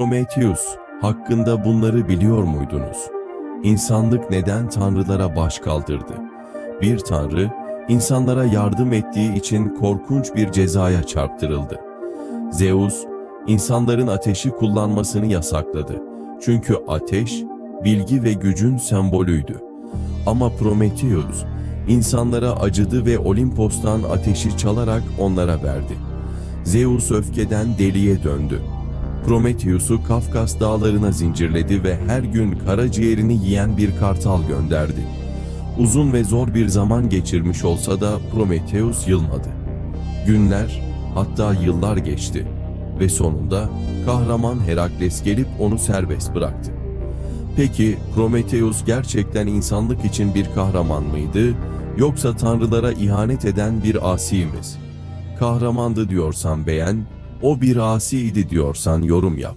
Prometheus hakkında bunları biliyor muydunuz? İnsanlık neden tanrılara baş kaldırdı? Bir tanrı, insanlara yardım ettiği için korkunç bir cezaya çarptırıldı. Zeus, insanların ateşi kullanmasını yasakladı. Çünkü ateş, bilgi ve gücün sembolüydü. Ama Prometheus, insanlara acıdı ve Olimpos'tan ateşi çalarak onlara verdi. Zeus öfkeden deliye döndü. Prometheus'u Kafkas dağlarına zincirledi ve her gün karaciğerini yiyen bir kartal gönderdi. Uzun ve zor bir zaman geçirmiş olsa da Prometheus yılmadı. Günler, hatta yıllar geçti ve sonunda kahraman Herakles gelip onu serbest bıraktı. Peki Prometheus gerçekten insanlık için bir kahraman mıydı yoksa tanrılara ihanet eden bir asimiz? Kahramandı diyorsan beğen, o bir asiydi diyorsan yorum yap.